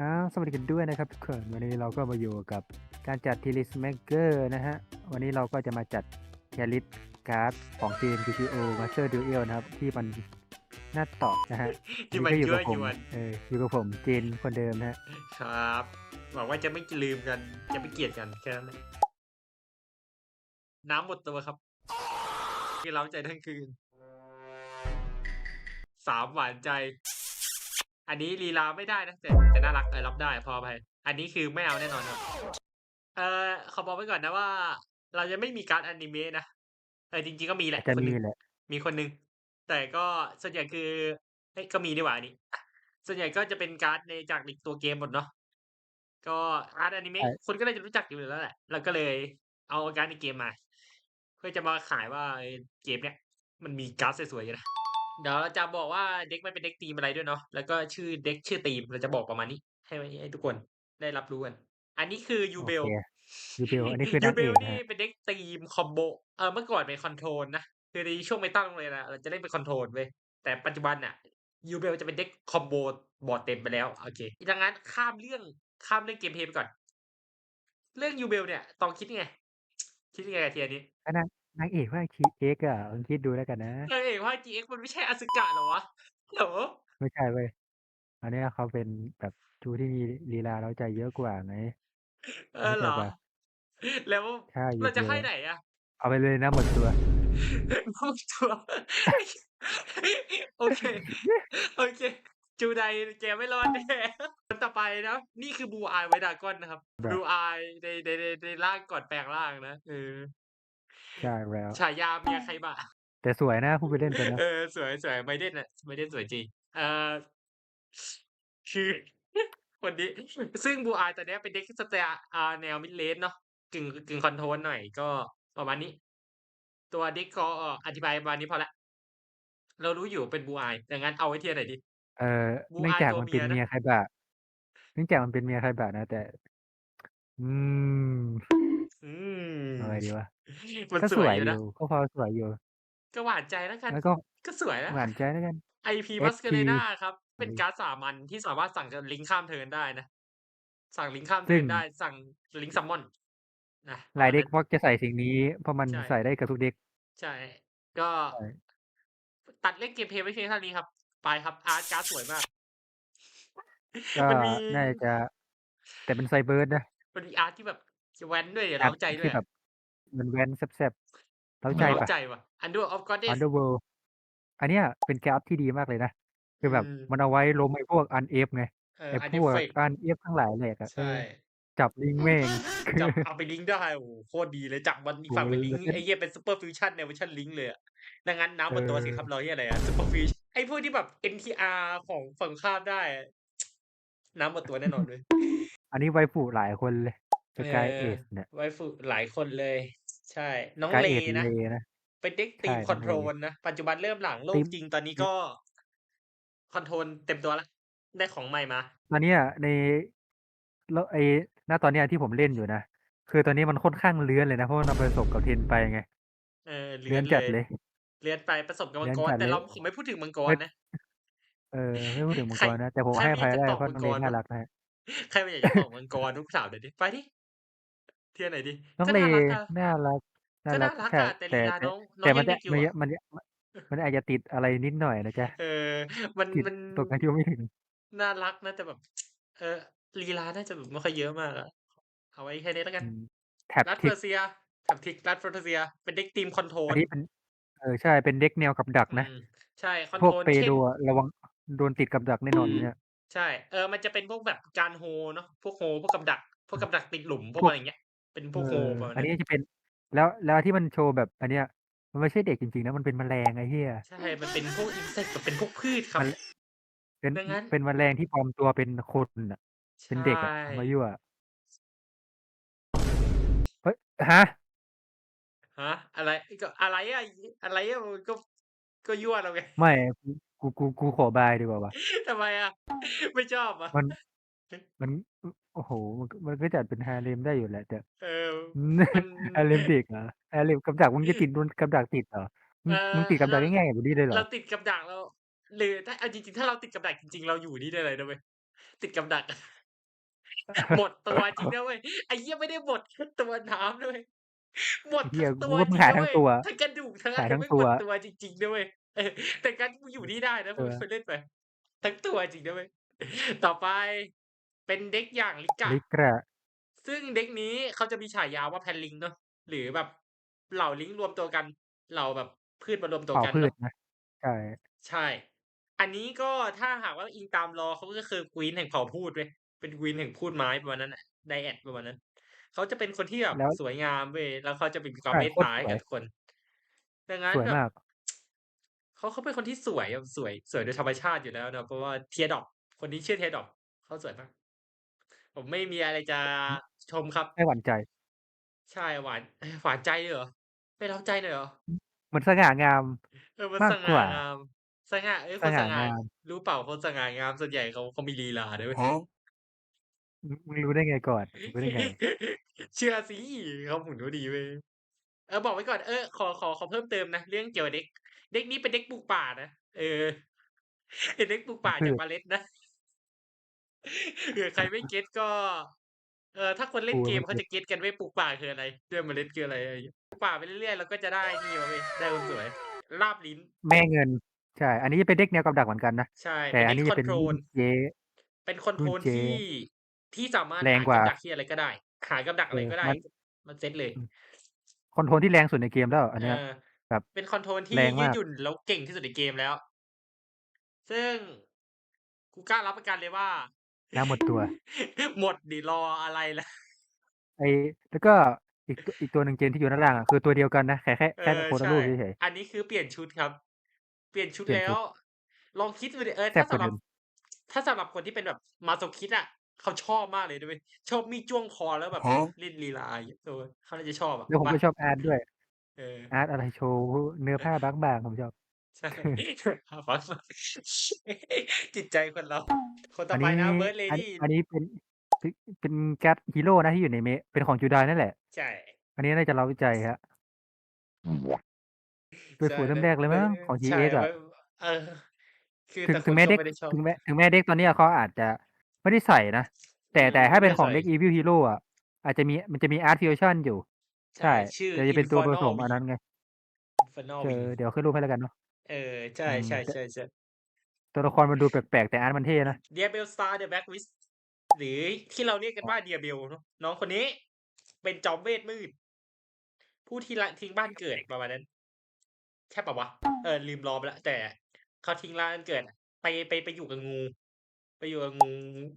อ้าวสวัสดีกันด้วยนะครับทุกคนวันนี้เราก็มาอยู่กับการจัดทีลิสแมกเกอร์นะฮะ วันนี้เราก็จะมาจัดเทียลิสการ์ดของเกม GTO Master Duel นะครับ ที่มันน่าต่อนะฮะที่มันก็อยู่ยั่วกับผมยวนเอออยู่กับผมเจนคนเดิมนะฮะครับหวังว่าจะไม่ลืมกัน จะไม่เกลียดกันแค่นั้นเองน้ำหมดตัวครับที่เราใจทั้งคืน สามหวานใจ อันนี้ลีลาไม่ได้นะแต่แต่น่ารักเออรับได้พอไป อันนี้คือไม่เอาแน่นอนครับ เออขอบอกไว้ก่อนนะว่า เราจะไม่มีการดอนิเมะนะเออจริงๆก็มีแหละจะคนหมีนึงแหละมีคนหนึง แต่ก็ส่วนใหญ่คือเอ้ยก็มีดีกว่าอันนี้ ส่วนใหญ่ก็จะเป็นการ์ดในจากอีกตัวเกมหมดเนาะก็การ์ดอนิเมะใช่คนก็น่าจะรู้จักอยู่แล้วแหละเราก็เลยเอาการ์ดในเกมมา เพื่อจะมาขายว่าเออเกมเนี้ยมันมีการ์ดสวยๆอยู่นะ เดี๋ยวเราจะบอกว่าเด็กมันเป็นเด็กทีมอะไรด้วยเนาะแล้วก็ชื่อเด็กชื่อทีมเราจะบอกประมาณนี้ ให้ให้ทุกคนได้รับรู้กัน อันนี้คือยูโอเบลเคยูเบลอันนี้คือยูนักเบเอลกนะนี่ฮะเป็นเด็กทีมคอมโบเออเมื่อก่อนเป็นคอนโทรลนะคือในช่วงไม่ตั้งเลยนะเราจะเล่นเป็นคอนโทรลเว้ยแต่ปัจจุบันน่ะยูเบลจะเป็นเด็กคอมโบบอร์ดเต็มไปแล้วโอเคดังนั้นข้ามเรื่องข้ามเรื่องเกมเพลย์ไปก่อน เรื่องยูเบลเนี่ยตองคิดยังไงคิดยังไงกับเทียนี้ก็นาง นางเอกว่าคีเอ็กอะ ลองคิดดูแล้วกันนะเออเอกว่า GX มันไม่ใช่อสึกะเหรอวะเหรอไม่ใช่เว้ย อันเนี้ยเขาเป็นแบบจูที่มีลีลาเราใจเยอะกว่าไง เออเหรอเข้าใจปะแล้วใช่ยูเราจะเบลให้ไหนอะ เอาไปเลยนะหมดตัวพวกตัว โอเค โอเค จูไดแกไม่รอดแน่คนต่อไปนะ นี่คือบูอายไวดากอนนะครับครับบูอายในในในในร่างก่อนแปลงร่างนะเออ ใช่แล้วฉายาเมียใครบ้าแต่สวยนะผู้ไปเล่นเป็นนะเออสวยสวยไมเดนอะไมเดนสวยจริงเออคือคนนี้ซึ่งบูอายตอนเนี้ยเป็นเด็กสเตาอ่าแนวมิดเลนเนาะกึ่งกึ่งคอนโทรลหน่อยก็ประมาณนี้ ตัวเด็กก็อธิบายประมาณนี้พอละเรารู้อยู่เป็นบูอายดังนั้นเอาไว้เทียร์ไหนดี เอ่อบูเนื่องอายจากตัวมันเมีเป็นยนะเมียใครบะเนื่องจากมันเป็นเมียใครบะนะแต่ อืม อืม เอาไงดีวะ มันก็สสววยยออยู่นะ ยู่ ก็พอสวยอยู่ ก็หวานใจแล้วกัน แล้วก็ก็สวยแล้ว หวานใจแล้วกัน IP มัส SP เ a เ e นาครับ เป็นอืมการ์ดสามัญที่สามารถสั่งจะลิงก์ข้ามเทิร์นได้นะ สั่งลิงก์ข้ามซึ่เทิงร์นได้ สั่งลิงก์ซัมมอนนะปหลายระมาณเด็นั้กนมักจะใส่สิ่งนี้ เพราะมันใช่ ใส่ได้กับทุกเด็ก ใช่ ก็ ใช่ ตัดเล่นเกมเพลย์ไว้เพียงเท่านี้ครับ ไปครับ อาร์ตการ์ดสวยมาก ก็มันมี น่าจะ แต่เป็นไซเบิร์ดนะ มันมีอาร์ตที่แบบ แว้นด้วยเดี๋ยวอาร์เร้าใจด้วที่ยแบอะบมันแว้นแซ่บๆเร้าใจเร้าปะใจว่ะ Under of Goddess Underworld อันเนี้ยเป็นการ์ดที่ดีมากเลยนะ คือือแบบมมันเอาไว้ล้มไอ้พวกอันเอฟไงเออไอ้อันพเดวกเฟกอันเอฟทั้งหลายแหลกอะเอใช่อจับลิงแม่งจับเอาไปลิงก์ได้โอ้โหโคตรดีเลยจับมันอีกโอ้ฝั่งโหเป็นลิงแล้วก์ก็ไอ้เหี้ยเป็นซูเปอร์ฟิวชั่นในเวอร์ชันลิงก์เลยอะดังนั้นน้ำเอหมดตัวสิอครับรอเหี้ยอะไรอะซูเปอร์ฟิวไอ้พวกที่แบบ NTR ของฝั่งข้ามได้อะน้ำหมดตัวแน่นอนเลย อันนี้ไวฟูหลายคนเลย สเอกายอเอสเนี่ย ไวฝึกหลายคนเลย ใช่ น้สองกายเลเอสนะ เลนะ เป็นเด็กตีใช่มคน้ออนงโทเลรลนะ ปัจจุบันเริ่มหลังโลตีกมจริงตอนนี้ตีก็คอนโทรลเต็มตัวแล้วได้ของใหม่มา ตอนเนี้ยใน แล้วไอ้ ณ ตอนเนี้ยที่ผมเล่นอยู่นะ คือตอนนี้มันค่อนข้างเลื้อนเลยนะ เพราะว่ามันประสบกับเทนไปไง เออ เลืเลื้ออนนจัเลดย เลย เลือนไปประสบกับมัเลื้งอนกร จัดแต่เลยเราผมไม่พูดถึงมังกรไม่ นะ เออ ไม่พูดถึงมังใครกรนะ แต่ผมใครให้อไม่อภัยายกจะได้ตอบเพราะมังน้องกเลรน่าบ้างรักนะฮะใครไม่อยากจะตอบมังกรทุกสาวเดี๋ยวดิไปดิ เทียร์ไหนดิน้องก็เลน่ารักอะน่ารักน่าก็รัน่ากรักใช่อะแต่แต่ลีลาแต่น้องน้อแต่งมัยันงจะเด็กอยู่มันอะมันมันอาจจะติดอะไรนิดหน่อยนะจ๊ะ เออ มันติดมันตรงนั้นที่ว่าไม่ถึง น่ารักนะแต่แบบ เออลีลาน่าจะแบบไม่ค่อยเยอะมากอะเอาไว้แค่นี้แล้วกันอืมแท็บรัดทิเฟอก ร์เซียแท็บทิกรัดเฟอร์เซีย เป็นเด็กทีมคอนโทรอันลนี้เป็นเออใช่เป็นเด็กแนวกับดักอืนะ ม ใช่คอนพวโทกรลเปเข้โดมอะระวังโดนติดกับดักแน่นอนเนี่ยใช่ เออ มันจะเป็นพวกแบบการโฮเนาะ พวกโฮ พวกกับดัก พวกกับดักติดหลุม พวกพวอะกไรอย่างเงี้ย เป็นพเอวกโฮอประมาณอันนั้นนี้จะเป็นแล้วแล้วที่มันโชว์แบบอันเนี้ย มันไม่ใช่เด็กจริงๆนะมันเป็นแมลงไอ้เหี้ยใช่ มันเป็นพวกอินเสกแบบเป็นพวกพืชครัมับนเป็นดังนั้น เป็นแมลงที่ปลอมตัวเป็นคนน่ะใชเป็นเด็กอะ่เอามายั่วเฮ้ยฮะ ฮะอะไรก็อะไรอะอะไรอะมันก็ก็ยั่วเราไงไม่กูกูกูขอบายดีกว่าว่ะทำไมอะไม่ชอบอะมันมัน โอ้โหมันก็ มันก็จัดเป็น harem ได้อยู่แหละ แต่ เออ อืม มัน harem เด็กเหรอ harem กับดัก มึงจะติด โดนกับดักติดเหรอมึเองมึงอติดกับดัเรากง่าย ๆ แบบนี้เลยเหรเราอ ติดกับดักเรา หรือถ้าเอาจริง ๆ ถ้าเราติดกับดักจริง ๆ เราอยู่นี่ได้เลยนะเว้ย ติดกับดักอะหมดตัวจริงนะเว้ย ไอ้เหี้ย ไม่ได้หมดแค่ตัวน้ำนะเว้ย หมดไอ้เหี้ทั้ย งตักูวว่ามึจงริงหายนะทั้งเว้ย ตัว ทั้งกระดูก ทั้งอะหาไรยทั้งไม่ตัหมว ดตัวจริง ๆ นะเว้ย เออ แต่การกูอยู่นี่ได้นะ เอพูดอพูดเล่นไป ทั้งตัวจริงนะเว้ย ต่อไป เป็นเด็กอย่าง Liga ลิกระซึ่งเด็กนี้เขาจะมีฉายาว่า Pantling เนาะหรือแบบเหล่าลิงก์รวมตัวกัน เหล่าแบบพืชมารวมตัวเผ่ากันพืเนาะชนะใช่ใช่ อันนี้ก็ถ้าหากว่าอิงตาม lore เขาก็คือ Queen แห่งเผ่าพูดเว้ยเป็น Queen แห่งพูดไม้ประมาณนั้นน่ะ Dryad ประมาณนั้นเขาจะเป็นคนที่แบบแล้วสวยงามเว้ยแล้วเขาจะมีควาใช่มเมตโคตรตาสให้วกัยบทุกคน ดังนั้สนวยแบบ มาก เขาเขาเป็นคนที่สวยอะสวย สวยโดยธรรมชาติอยู่แล้วเนาะเพราะว่า Teardrop คนนี้ชื่อ Teardrop เขาสวยมาก ผมไม่มีอะไรจะอือชมครับ ไม่หวั่นใจ ใช่ หวานเอ๊ะหวานใจเลยเหรอ?ไม่เร้าใจหน่อยเหรอ?อือมันสง่างาม เออมันมาสกกว่าง่า งาม สง่าเอ๊ยสง่าคนสง่างาม รู้เปล่าคนสง่างามส่วนใหญ่เขาเขามีลีลานะเว้ยอือมึงรู้ได้ไงก่อนมึงรู้ได้ไง?เชื่อสิเขาหุ่นเขาดีเว้ยเออบอกไว้ก่อนเออขอขอขอเพิ่มเติมนะเรื่องเกี่ยวกับเด็ก เด็กนี้เป็นเด็กปลูกป่านะเออเป็นเด็กปลูกปลูป่ากพืจากชเมล็ดนะ เผื่อใครไม่เก็ตก็ เอ่อถ้าคนเล่กูนเกก็ไมม่เเขาก็ตจะเก็ตกันเว้ยปลูกป่าคืออะไรด้วยเมล็ดคืออะไรอะไรอย่างงี้ปลูกป่าไปเรื่อยๆเราก็จะได้นี่มาเว้ยได้คนสวยลาบลิ้น แม่เงินใช่ อันนี้จะเป็นเด็กแนวกับดักเหมือนกันนะใช่แตเป่อันเนด็กนี้จะเป็นรุ่น Control เจ๊เป็นรุ่น Control เจ๊ที่ที่สามารถแรงหากว่ากับดักเหี้ยอะไรก็ได้ หากับดักเออะไรอก็ได้ มันมาเซตเลยอืม Control ที่แรงสุดในเกมแล้วอันเอเนี้ยอแบบเป็น Control ที่แรงยืมาดกหยุ่นแล้วเก่งที่สุดในเกมแล้ว ซึ่งกูกล้ารับประกันเลยว่า น้ำหมดตัว หมดดิรออะไรล่ะ ไอ้แล้วก็อีกตอีกตัวหนึ่งเจนที่อยู่ด้านล่างอะคือตัวเดียวกันนะแต่แค่เอแค่อคนใชละ่รูปเฉยๆอันนี้คือเปลี่ยนชุดครับ เปลี่ยนชุดเปลี่ยแล้นชุวดลองคิดดูดิเออแซ่ถ้าบกสำว่าหรัเดิบมถ้าสำหรับคนที่เป็นแบบ Masochist อะเขาชอบมากเลยนะเว้ยชอบมีดจ้วงคอแล้วแบบเล่นลีลาอย่างเงี้ยเออเขาน่าจะชอบอะแล้วผมว่าก็ชอบอาร์ตด้วย เออ อาร์ตอะไรโชว์เนื้อผ้าบางๆผมชอบ ใช่จิตใจคนเรา คนต่อัอนไปนี้นะ Bird อัน Lady อันนี้เป็นเป็นเป็นการ์ดฮีโรนะที่อยู่ในเมะเป็นของ Juday นั่นแหละ ใช่อันนี้น่าจะเร้าใจครับเป็นใช่ฝูแเริ่บมบแรกเลยเออมั้งของ ใช่ GX แบอะบเออ คือถึแตง่ถคึงนแม้ก็เด็กไม่ได้ชอบ ถึงแม้ถึงแม้เด็กตอนเนี้ยเขาอาจจะไม่ได้ใส่นะ แต่อืมแต่ถ้าไม่เป็ไดน้ของใส่เด็ก Evil Hero อะอาจจะมีมันจะมี Art Fusion อยู่ ใชใช่่ชื่อแต่จะเป็นตัวผ Infernal สมอัน Wing นั้นไง Infernal เอ Wing อเดี๋ยวขึ้นรูปให้แล้วกันเนาะ เออ ใชอืมแต่่ๆๆๆตัวละครมันดูแปลกๆ แต่อาร์ตมันเท่นะ Diabell Star the Black Witch หรือที่เราเรียกกันว่า Diabell เนาะน้องคนนี้ เป็นจอมเวทมืด ผู้ที่ละทิ้งบ้านเกิดประมาณนั้น ใช่เปล่าวะ?เออ ลืม lore ไปแล้วแต่เขาทิ้งบ้านเกิด ไปไปไปอยู่กับงู ไปอยู่กับงู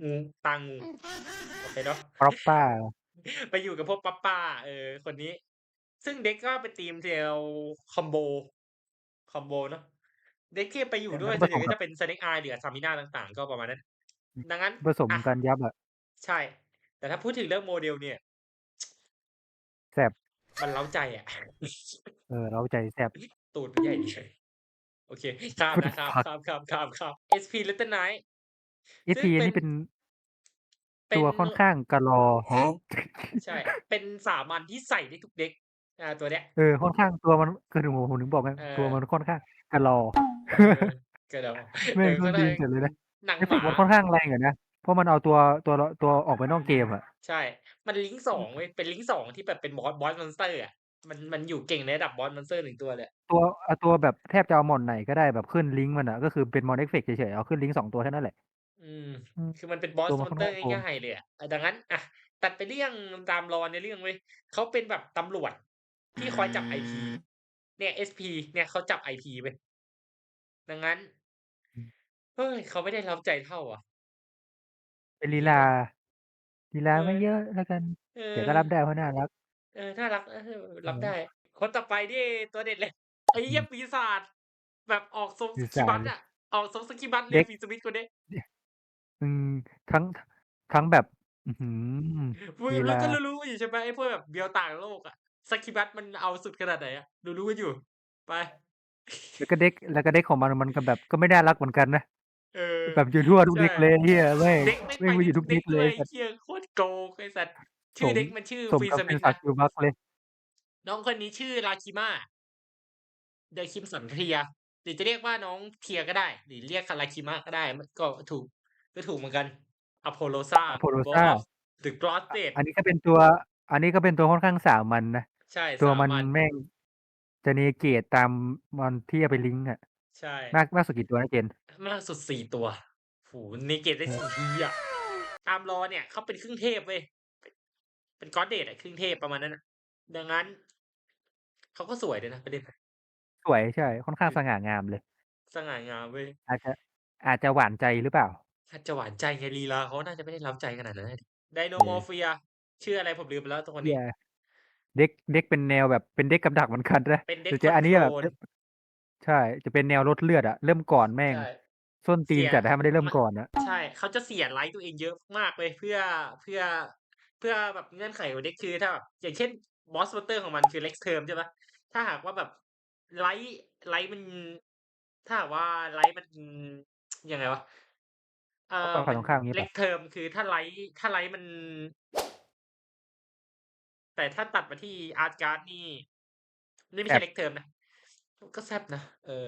งูตางู โอเคเนาะ Proppa ไปอยู่กับพวก Proppa เออ คนนี้ ซึ่งเด็กก็เป็นธีมแนวคอมโบ คอมโบเนาะเด็กที่ไปอยู่แต่ด้มัวยนส่ผวนใหญ่ก็สมกับจะเป็น Snake Eyes หรือ Stamina ต่างๆ ก็ประมาณนั้นอืมดังนั้นผสมอะกันยับอะใช่ แต่ถ้าพูดถึงเรื่อง model เนี่ยแซ่บมันเร้าใจอะเออเร้าใจแซ่บตูดมันใหญ่ดีโอเคข้าม What นะ the ข้าม fuck ข้ามๆๆ SP Little Knight ซึ่ SP งอัเปน็นี้นเป็นเป็ตันวค่อนข้างกะลอใช่ เป็นสามัญที่ใส่ได้ทุกเด็ก อา ตัวเนี้ย เออ ค่อนข้างตัวมัน คือถึงผมถึงบอกไง เอตัวอมันค่อนข้างกะลอ เออก็เดาแม่เองอส้ก็นได้ตีนจัดเลยนะ หนังเอฟหเฟมากต์มันค่อนข้างแรงอยู่นะ เพราะมันเอาตัว ตัวละ ตัวออกไปนอกเกมอะ ใช่ มันลิงก์2เว้ย เป็นลิงก์ 2 ที่แบบเป็นบอส บอส มอนสเตอร์อะ มัน มันอยู่เก่งในระดับบอส มอนสเตอร์ 1 ตัวเลยอะ ตัวเอาตัวแบบแทบจะเอาหม่อนไหนก็ได้ แบบขึ้นลิงก์มันอะก็คือเป็นมอนเอฟเฟกต์เฉย ๆ เอาขึ้นลิงก์ 2 ตัวแค่นั้นแหละ อืม อืม คือมันเป็นบอตัส วมัมนอนค่อนสเตอข้างร์โกง ง่าย ๆ เลยอะดังนั้นอะตัดไปเรื่องตาม lore ในเรื่องเว้ย เขาเป็นแบบตำรวจ ที่คอยจับ IP เนี่ย SP เนี่ยเขาจับ IP เว้ยดังนั้นอืมเฮ้ยเขาไม่ได้เร้าใจเท่าอะเป็นลีดีลาเนาะลีลาเออ ไม่เยอะแล้วกัน เออแต่ก็รับได้เพราะน่ารักเออน่ารักเออเรับได้ออคนต่อไปนี่ตัวเด็ดเลยไอ้อเืหี้ยมปีศาจแบบออกทรงปีศาจ Succubus เลยอะออกทรง Succubus เลเด็ยก Phil Smith คนนี้เนี่ยอืมทั้งทั้งแบบ อื้อฮือมึงลีแล้ลาวก็รู้ๆกันอยู่ใช่ไหมไอ้พวกแบบเบียวต่างโลกอะ Succubus มันเอาสุดขนาดไหนอะรู้ๆกันอยู่ ไปแล้วก็เด็กแล้วก็เด็กของมันมันก็แบบก็ไม่น่ารักเหมือนกันนะเออแบบอยู่ทั่วทุกใช่เด็กเลยไอ้เหี้ยแม่งเด็กแม่งแม่ไปงมาไดอ้ยู่ทุทุกกเด็เด็กกเลด้วยยไอ้ไอ้สัตว์เหี้ยโคตรโกงไอ้สัตว์สชื่อมเด็กมันชื่อสม Phil กับเป็น Smith นะ Succubus เลย น้องคนนี้ชื่อ Lakima The Crimson Clear หรือจะเรียกว่าน้องเทียก็ได้ หรือเรียกคาราคิมะก็ได้มันก็ถูกก็ถูกเหมือนกันอโพโลซา Apollosa The g r o s t e d อันนี้ก็เป็นตัว อันนี้ก็เป็นตัวค่อนข้างสามัญนะ ใช่ ตัวสามันมัญแม่งจะเนเกตตามมันที่เอาไปลิงก์อะใช่ มากมากสุดกี่ตัวนะเจนมากสุดสี่ตัวโหเนเกตได้เออสี่ทีอะ ตามรอเนี่ยเขาเป็นครึ่งเทพเว้ย เป็นก็อดเดทอะครึ่งเทพประมาณนั้นอะดังนั้น เขาก็สวยด้วยนะประเด็นสวยใช่ ค่อนข้างสง่างามเลย สง่างามเว้ย อาจจะอาจจะหวานใจหรือเปล่า ถ้าจะหวานใจไงลีลาเขาน่าจะไม่ได้ล้ำใจขนาดนั้นไดโนเออมอร์เฟีย ชื่ออะไรผมลืมไปแล้วตัวนี้เหี้ย เด็กเด็กเป็นแนวแบบเป็นเด็กกับดักเหมือนกันนะเป็นเด็กแต่จะอันนี้แบบ control ใช่ จะเป็นแนวลดเลือดอะเริ่มก่อนแม่ง ใช่ ส้นตีนเสียจัดถ้าไม่ได้เริ่มมันก่อนนะใช่ เขาจะเสียไลท์ตัวเองเยอะมากเลยเพื่อเพื่อเพื่อแบบเงื่อนไขของเด็กคือถ้าแบบอย่างเช่นบอส s เตอร์ของมันคือเล็กเทอมใช่ปะถ้าหากว่าแบบไลท์ไลท์มัน ถ้าหากว่าไลท์มันยังไงวะเออฝั่งมันตรงข้ามอย่างงี้เล็ป่ะกเทอมคือถ้าไลท์ถ้าไลท์มัน แต่ถ้าตัดมาที่อาร์ตการ์ดนี่ นี่ไม่แอใช่บ เล็กเทอมนะ ก็แซบนะ เออ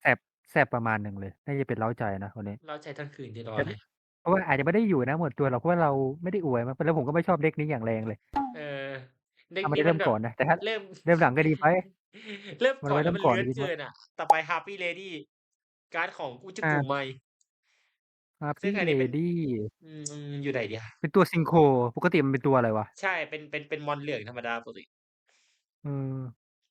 แสบแสบประมาณหนึ่งเลยน่าจะเป็นเล้าใจนะคนนี้ เราใจทั้งคืนที่รอแต่เลย เพราะว่าอาจจะไม่ได้อยู่นะหมดตัวหรอกเพราะว่าเราไม่ได้อวยมันแล้วผมก็ไม่ชอบเด็กนี้อย่างแรงเลยเออเด็กถ้าไม่นี้ได้มัเริ่นมแบบก่อนนะแต่ถ้าเริ่ม เริ่มหลังก็ดีไป เริ่มมันก่อนไว้แล้วเริ่มัมนก่อนเลื้อนดีกว่า เกินอะ ต่อไป Happy Lady การ์ดของอุจอ่า กุไมฮา ซึ่ปี้งอันเลนี้เป็นดี้อืมอืม อยู่ไหนเดียวเป็นตัวซิงโคร ปกติมันเป็นตัวอะไรวะ ใช่ เป็น เป็น เป็นมอนเหลืองธรรมดาปกติ เออ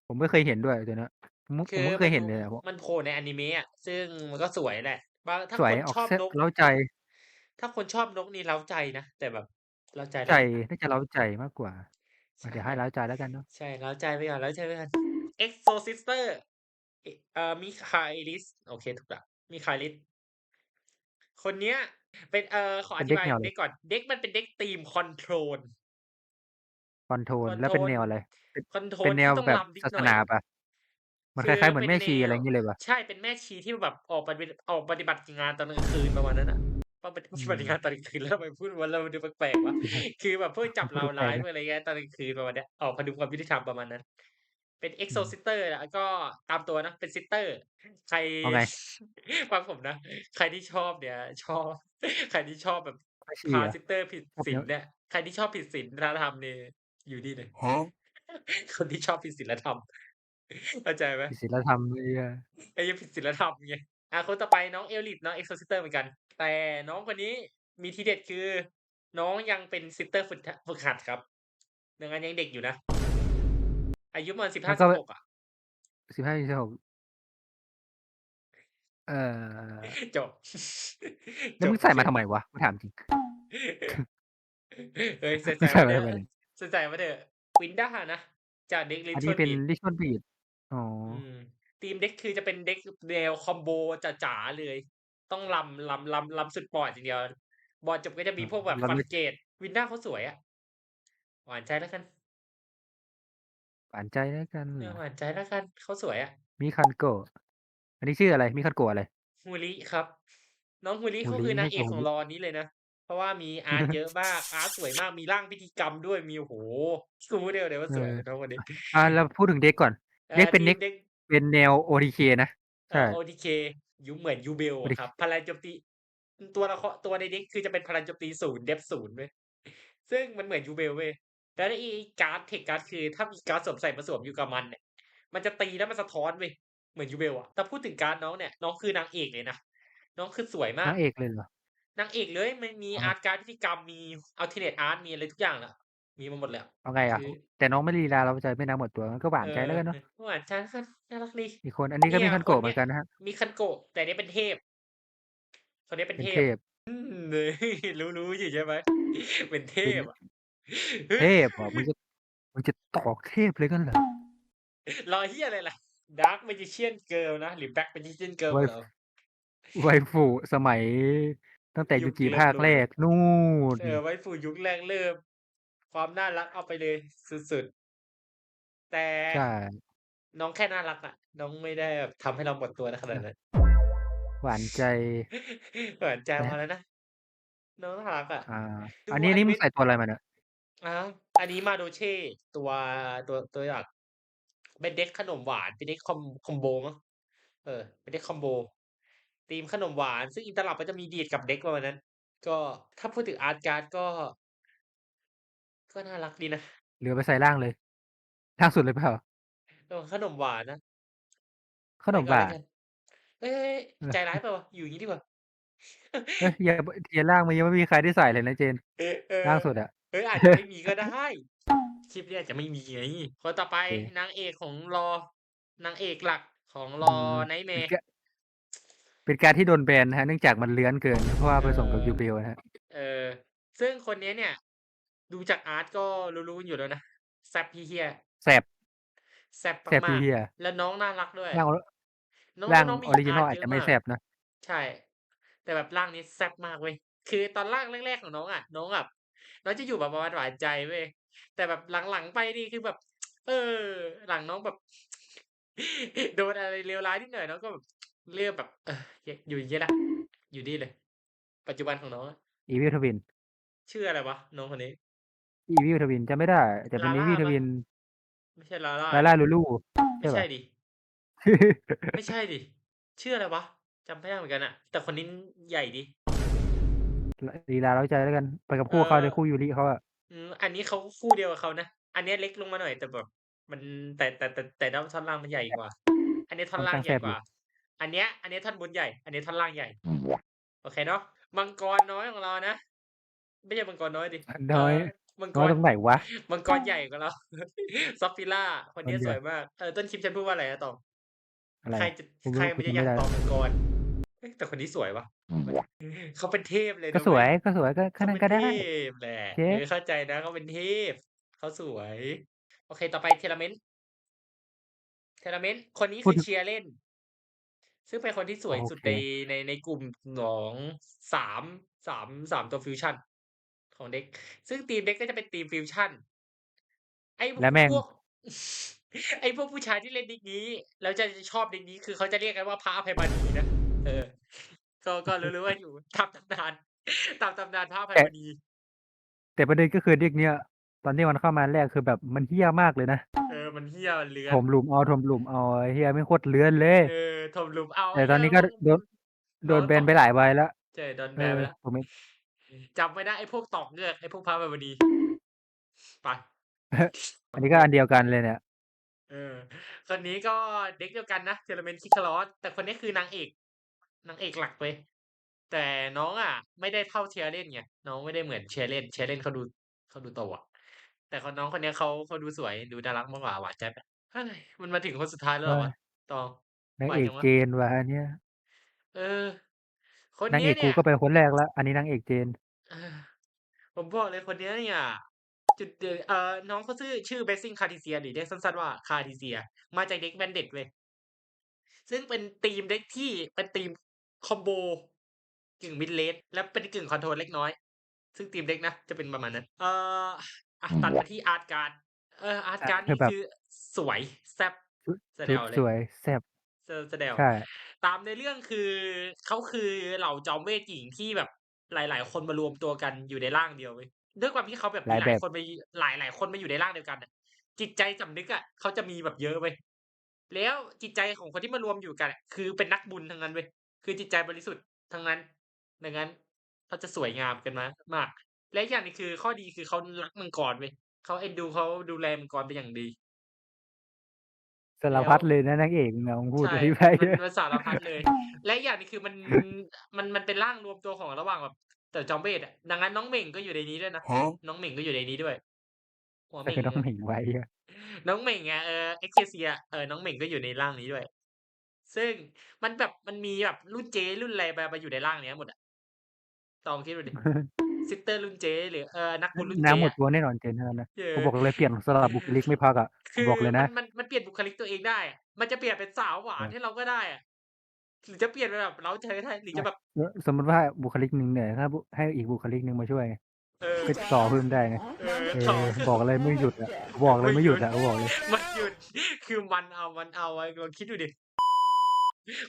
ผมไม่เคยเห็นด้วยตัวเนี้ย ผมผคืมอไม่เคมัยนเห็นเลยอะมันโผล่ในอนิเมะอะ ซึ่งมันก็สวยแหละบางถ้าสวยคนออกชอบแซ่บนกเล้าใจ ถ้าคนชอบนกนี่เร้าใจนะ แต่แบบ เร้าใจใจแล้วกันน่าจะเล้าใจมากกว่าใช่เดี๋ยวให้เล้าใจแล้วกันเนาะ ใช่ เร้าใจไปก่อน เร้าใจไปก่อน Exorcister เอ เอ่อมิคาเอลิสโอเค ถูกแล้วมิ คาเอลิสคนเนี้ย เป็นเอ่อขออเป็นธิเด็กบายแนวอะไรเด็กก่อนเด็กมันเป็นเด็กธีม Control คอนโทรลคอนแล้วโทเป็นรลแนวอะไรเป็นคอนโทรเป็ลนแนที่วต้องแบบรำนิดศาหสน่อย นาเปล่ามันคืคอล้ายๆเหมือเป็นนแม่แนชีอะไรวงี้เลยเปล่า?ใช่เป็นแม่ชีที่แบบออกปฏิออกปฏิบัติงานตอนกลางคืนประมาณนั้นน่ะว่าปฏิอืปฏิมงานตอนกลางคืนแล้วทำไมพูดว่าเราดูแปลกๆวะ คือแบบเพื่อจับพูเราดแปลร้ากยๆนะเพื่ออะไรเงี้ยตอนกลางคืนประมาณเนี้ยออกมาดูความยุติธรรมประมาณนั้น เป็นอืม Exorcister แล้วก็ตามตัวนะเป็น Sister ใครเอาไง?ฟังผมนะ ใครที่ชอบเนี่ย ชอบ ใครที่ชอบแบบแม่ชีพาเหรอ? Sister ผิดชอบศีแนลวเนี่ยใครที่ชอบผิดศีลธรรมนี่อยู่นี่เลยคนที่ชอบผิดศีลธรรมเข้าใจไหม?ผิดศีลธรรมไอ้เหี้ยไอ้เหี้ยผิดศีลธรรมไงอ่าคนต่อไปน้อง Eldritch น้อง Exorcister เหมือนกัน แต่น้องคนนี้มีทีเด็ดคือ น้องยังเป็น Sister ฝึกทฝึกหัดครับดังนั้นยังเด็กอยู่นะ อายุประมาณมันก็15-16อะ15-16 เอ่อจบ แล้วจมึบงใส่แค่มาทำนี้ไมวะ?กูถามจริง เฮ้ยใส่มึใส่งใส่มามาเถทำไมอะเนี่ย?ใส่ใส่มาเถอะ Winda นะ จากเด็กอันนี้ Ritual เป็น Beast Ritual Beast อ๋อ อืมธีมเด็กคือจะเป็นเด็กแนวคอมโบจ๋าๆเลย ต้องรำรำรำรำสุดปอดอย่างเดียว บอสจบก็จะมีอ๋อพวกแบบเราไม่ Floodgate Winda เขาสวยอะหวานใจแล้วกัน หวานใจแล้วกันเอเหรอ อ?หวานใจแล้วกัน เขาสวยอะ มิคันโกะ อันนี้ชื่ออะไร มิคันโกะอะไร? Huri ครับ น้อง Huri ฮูเขาริคือนางให้เอโกกของ Huri ลอนี้เลยนะ เพราะว่ามีอาร์ตเยอะมาก อาร์ตสวยมาก มีร่างพิธีกรรมด้วย มี โอ้โฮ รู้ได้เลยว่าเอสวยอ น้องคนนี้ อา เราพูดถึงเด็กก่อนเอ่เด็กอเป็นทีเด็มกเด็กเป็นแนว OTK นะ เอใช่ อ OTK ยุคเหมือน Yubel อะ OTK ครับ พลังโจมตี ตัวละคร ตัวในเด็กคือจะเป็นพลังโจมตี 0 Depth 0 เว้ย ซึ่งมันเหมือน Yubel เว้ย แล้วไอ้การ์ดเทคการ์ดคือ ถ้ามีการ์ดสวมใส่มาสวมอยู่กับมันเนี่ย มันจะตีแล้วมันสะท้อนเว้ยเหมือน Yubel อะแต่พูดถึงการ์ดน้องเนี่ย น้องคือนางเอกเลยนะ น้องคือสวยมานากงเอกเลยเหรอ?นางเอกเลยมันมีอ๋อาอร์ตการ์ดพิธีกรรมมี Alternate Art มีอะไรทุกอย่างอะมีมาหมดเลยอะเอาไงคอะือแต่น้องไม่ลีลาเร้าใจไม่นับหมดตัวงั้นก็หวาเอนใจแล้วกันเนาะอหวานใจแล้วกันน่ารักดีอีกคนอันนี้เนก็ี่มิยคันคโกะนเหมืเนี้อยนกันนะครับมิคันโกะแต่อันนี้เป็นเทพคนนี้เป็นเป็นเทเทพพอืมรู้ๆอยู่ใช่ไหมเป็นเทเป็นพอะ เทพเหรอมึงจะมึงจะตอกเทพเลยงั้นเหรอ?รอเหี้ยอะไรล่ะ Dark Magician Girl นะ หรือ Black Magician Girl ไวของฟเราไวฟูสมัย ตั้งแต่ยุค Yuji เริ่ภามครุ่แรนกนู่น เออไวฟูยุคแรกเริ่ม ความน่ารักเอาไปเลยสุดๆ แต่ใช่ น้องแค่น่ารักอะน้องไม่ได้แบบทำให้เราหมดตัวณขนาดนั้น หวานใจหวานใจนะพอแล้วนะ น้องน่ารักอะอาดูอันนี้ออันนินี้มึเมงะใส่ตัวอะไรมาเนี่ย? อะฮะอันนี้ Madoche ตัวตัวตัวหลักเป็นเด็กขนมหวานเป็นเด็กคอมคอมโบมั้งเออ เป็นเด็กคอมโบธีมขนมหวาน ซึ่งอินตลับก็จะมีดีดกับเด็กประมาณนั้น ก็ถ้าพูดถึงอาร์ตการ์ดก็ ก็น่ารักดีนะเหลือไปใส่ล่างเลยล่างสุดเลยเปล่าเออขนมหวานนะขนมไปหก่อนวาแล้วนกันเฮ้ยเออใจร้ายเปล่าวะอยู่อย่างงี้ดีกว่าเฮ้ยอย่าเทียร์ล่างมันยังไม่มีใครได้ใส่เลยนะเจนเออเออล่างสุดอะเฮ้ยอาจจะไม่มีก็ได้ คลิปนี้อาจจะไม่มีไงคนต่อไปโอเคนางเอกของรอนางเอกหลักของรอือมไนท์แมเป็นร์กะเป็นการที่โดนแบนนะฮะเนื่องจากมันเลื้อนเกิน เพราะว่าเอผสมกับอยูเบลนะฮะ เออ ซึ่งคนนี้เนี่ย ดูจากอาร์ตก็รู้ๆกันอยู่แล้วนะแซ่บเหี้ยแซ่บๆแซ่บแซ่บมากเหี้ยๆแล้วน้องน่ารักด้วย ร่างน้องร่างน้องมีออริจินอลอาร์ตอาจเยจะอะไม่มากแซ่บนะ ใช่ แต่แบบร่างนี้แซ่บมากเว้ย คือตอนร่างแรกๆของน้องอะน้องแบบ น้องจะอยู่แบบประมาณหวานใจเว้ยแต่แบบหลังๆไปนี่คือแบบ เออ หลังน้องแบบโดนอะไรเลวร้ายนิดหน่อยน้องก็แบบเริ่มแบบเออยอยู่อย่างงี้แหละอยู่นี่เลย ปัจจุบันของน้องอะ Evil Twin ชื่ออะไรวะน้องคนนี้? Evil Twin จำไม่ได้ แต่เป็น Lala Evil เปล่า? Twin ไม่ใช่ Lala ลาล่าดิลูลูไมใช่่เปใช่ล่า?ดิไม่ใช่ดิชื่ออะไรวะจำไม่ได้เหมือนกันน่ะแต่คนนี้ใหญ่ดี ลลีลาเร้าใจแล้วกันไปกับเอคู่เขาเลยอคู่ยูริเขาอะอืมอันนี้เขาคู่เดียวกับเขานะ อันเนี้ยเล็กลงมาหน่อยแต่แบบมันแต่แต่แต่แต่ด้านท่อนล่างมันใหญ่กว่า อันนี้ท่ค่ออนนล่าข้างงใหแซญ่่บกอว่ายู่อันเนี้ย อันนี้ท่อนบนใหญ่ อันนี้ท่อนล่างใหญ่ โอเคเนาะ มังกรน้อยของเรานะ ไม่ใช่มังกรน้อยดิอเอ่น้อยอมังกน้อยรตรงไหนวะ?มังกรใหญ่กว่าเรา Godzilla คนคเนี้นยเดีสยววยมาก เออต้นคลิปฉันพูดว่าอะไรนะตอง?อะไรใครอะจะกูไม่ใครรู้มันกูจะจำอยาไม่กได้ตอบมังกร เฮ้ยแต่คนนี้สวยวะเขาเป็นเทพเลยก็นะสเว้วยก็สวยก็ก็เขานั่เป็นนก็เทได้ พแหละโอเคเออเข้าใจนะเขาเป็นเทพเขาสวย โอเค ต่อไป Tearlament Tearlament คนนี้พูคืดอถึง Cheerlen ซึ่งเป็นคนที่สวยโอสุดเค ในในในกลุ่มของ3 3 3ตัวฟิวชันของเด็ก ซึ่งธีมเด็กก็จะเป็นธีมฟิวชันไอ้พและแม่งพวก ไอ้พวกผู้ชายที่เล่นเด็กนี้ แล้วจะชอบเด็กนี้คือเขาจะเรียกกันว่าพระอภัยมณีนะ เออ ก็ก็รู้ๆกันอยู่ตามตำนาน ตามตำนานพระอภัยแต่ มณี แต่ประเด็นก็คือเด็กเนี้ยตอนที่มันเข้ามาแรกคือแบบมันเหี้ยมากเลยนะเออ มันเหี้ยมันเลื้อถน มหลุมเอาถมหลุมเอาไอ้เหี้ยแม่งโคตรเลื้อนเลย เออถมหลุมเอาแต่ไอ้ตอเหี้ยนนี้ก็พวกโดนโดน้อนงแบตนอกไปหลายใบแล้วใช่โดนเอแบนอไปแล้วผมไม่จำไม่ได้ไอ้พวกตอกเงือกไอ้พวกพระอภัยมณีไป อันนี้ก็อันเดียวกันเลยเนี่ย เออคนนี้ก็เด็กเดียวกันนะ Tearlament Kikaroth แต่คนนี้คือนางเอก นางเอกหลักเว้ยแต่น้องอะไม่ได้เท่า Cheerlen ไงน้องไม่ได้เหมือน Cheerlen Cheerlen เขาดูเขาดูโตอะแต่คนน้องคนเนี้ยเขาเขาดูสวยดูน่ารักมากกว่าหวานใจไปเฮ้ยมันมาถึงคนสุดท้ายแล้วเอเหรออวะตองนางไวเอกจังวะเจนว่ะอันเนี้ยเออ คนนางเนี้เอยกเนกูี่ย ก็เป็นคนแรกแล้วอันนี้นางเอกเจน เออผมบอกเลยคนเนี้ยเนี่ย จุดเด่นเอ่อน้องเขาชื่อชื่อ Blessing Khadisia หรือเรียกสั้นๆว่า Khadisia มาจากเด็ก Bandit เว้ยซึ่งเป็นธีมเด็กที่เป็นธีม คอมโบกึ่ง Mid range และเป็นกึ่งคอนโทรลเล็กน้อย ซึ่งธีมเด็กนะ จะเป็นประมาณนั้น เอ่ออะตัดมาที่อาร์ตการ์ดเอออาร์ตอะการ์ดคืนี่อแบบคือสวยแซ่บชุดสะชุแด่ดวเลสยวยแซ่บเซอสะแด่วใช่ตามเนื้อเรื่องคือเขาคือเหล่าจอมเวทหญิงที่แบบหลาย ๆ คนมารวมตัวกันอยู่ในร่างเดียวเว้ยด้วยความที่เขาแบบหมีลายหแบลายบคนมาหลายๆคนมาอยู่ในร่างเดียวกันอะจิตใจสำนึกอะเขาจะมีแบบเยอะเว้ยแล้วจิตใจของคนที่มารวมอยู่กันอะคือเป็นนักบุญทั้งนั้นเว้ย คือจิตใจบริสุทธิ์ทั้งนั้น ดังนั้นเขาจะสวยงามกันมามาก และอีกอย่างหนึ่งคือข้อดีคือเขารักมังกรเว้ยเขาเอ็นดูเขาดูแลมังกรเป็นอย่างดี สารแล้พัวดเลยนะนางเอกมึงอะมึงพูดใช่อธิมับานยมัเยนอะมันสารพัดเลย และอีกอย่างหนึ่งคือมันมันมันเป็นร่างรวมตัวของระหว่างแบบแต่จอมเวทอะดังนั้นน้องเหม่งก็อยู่ในนี้ด้วยนะ น้องเหม่งก็อยู่ในนี้ด้วย หัวก็เหม่คืงอน้องอะเหม่งไว้อะน้องเหม่งอะเออ Excelsior เออน้องเหม่งก็อยู่ในร่างนี้ด้วย ซึ่งมันแบบมันมีแบบรุ่นเจ๊รุ่นอะไรมามาอยู่ในร่างเนี้ยหมดอะตองคิดดูดิ ซิสเตอร์รุ่นเจ๊หรือเอ่อนักบุญรุ่นนางเจ๊หมดอะ ตัวแน่นอนเจนเท่านั้นนะเอกูอบอกเลยเปลี่ยนสลับบุคลิกไม่พักอะกูคือบอกเลยมันะ นมันมันเปลี่ยนบุคลิกตัวเองได้อะมันจะเปลี่ยนเป็นสาวหวาเอนอให้เราก็ได้อะหรือจะเปลี่ยนเป็นแบบเร้าใจก็ได้หรือจะแบบ เออสมมุติว่าบุคลิกหนึ่งเหนื่อยถ้าบุให้อีกบุคลิกหนึ่งมาช่วย เออ ก็ต่อเพิ่มได้ไงเออเอต่ออ บอกเลยไม่หยุดอะกูบอกเลยไม่ไม่หหยุยุดดอะกูบอกเลย มันหยุด คือมันเอา มันเอาอะลองคิดดูดิ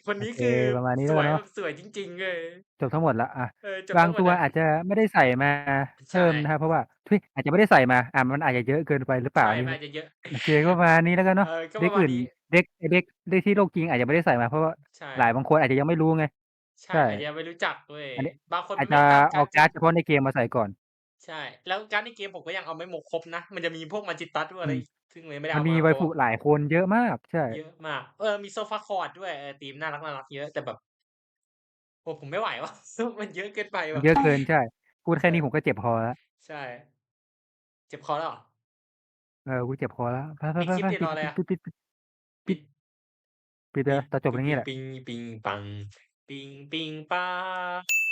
คนโอนี้เคคือประมาณนี้สแล้ววกันยเนาะแบบสวยจริง ๆ เลย จบทั้งหมดแล้วอะเออจบบาทั้งงหมตดัวแล้วอาจจะไม่ได้ใส่มาเพใช่ิ่มนะครับเพราะว่าทุยอาจจะไม่ได้ใส่มาอ่ามันอาจจะเยอะเกินไปหรือเปใล่าช่อันนี้มันไมอาจจะเยอะ โอเคก็ประมาณนี้แล้วกันเนาะเออก็เด็ปกระมาอืณ่นนี้ เด็กไอ้เด็กเด็กที่โลกจริงอาจจะไม่ได้ใส่มาเพราะว่าใช่ หลายบางคนอาจจะยังไม่รู้ไง ใช่ใช่ อาจจะยังไม่รู้จักเว้ยอันนี้บางคนอามัจนจไม่ตามเอาการ์ดการ์ดจเฉพาะในเกมมาใส่ก่อน ใช่ แล้วการ์ดในเกมผมก็ยังเอาไม่หมดครบนะ มันจะมีพวก Magitas พวกอะไรอืมซึ่งเลยไม่ได้มัเอนามีมาเพราะ Waifu หลายคนเยอะมาก ใช่ เยอะมาก เออ มี Sofa Cord ด้วยเออธีมน่ารักๆเยอะแต่แบบโอ้ผมไม่ไหวว่ะ มันเยอะเกินไปว่ะเยอะเกินใช่ พูดแคใช่่นี้ผมก็เจ็บคอแล้วใช่ เจ็บคอแล้วเหรอ?เออกูเจ็บคอแล้วไปปิดคลิปๆดิๆๆปิดรออะไรอะ?ปิดปิดปิดปปิิดดปิดเลปิดยตอนจบเป็นอย่างงี้แหละ ปิงๆๆๆปัง ปิงๆปัง